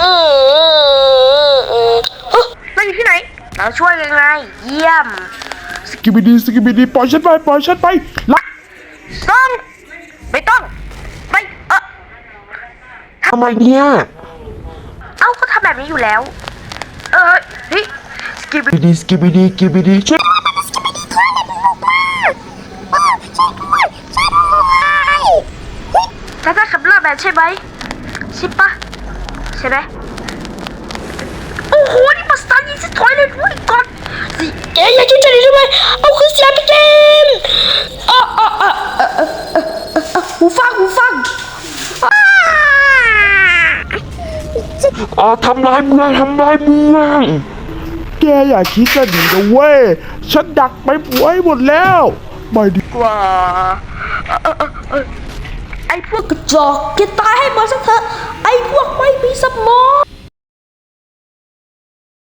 อือเฮ้ยเราอยู่ที่ไหน เราช่วยยังไง เยี่ยม สกิบิดีสกิบิดีปล่อยฉันไปปล่อยฉันไปละต้องไม่ต้องไม่เออทำไมเนี่ยเอ้าก็ทำแบบนี้อยู่แล้ว เออเฮ้ยสกิบิดีสกิบิดีสกิบิดีช่วยถ้าได้ขับลาแบบใช่ไหมใช่ปะ ช่ไหมโอ้โห นี่มาสตาร์ยิงสิถอยเลยด้วยก่อนสิแกอย่าช่วยฉันได้ไหมเอาคือเสียไปเกมอะอะอะอะอะอะอะหูฟังหูฟังอ้าอ่าทำลายเมืองทำลายเมืองแกอย่าคิดจะหนีนะเว้ย ฉันดักไปไว้หมดแล้วไม่ดีกว่าเออเออเออไอ้พวกกระจอกแกตายให้หมดสักเถอะไอ้พวกไม่ มีสมอง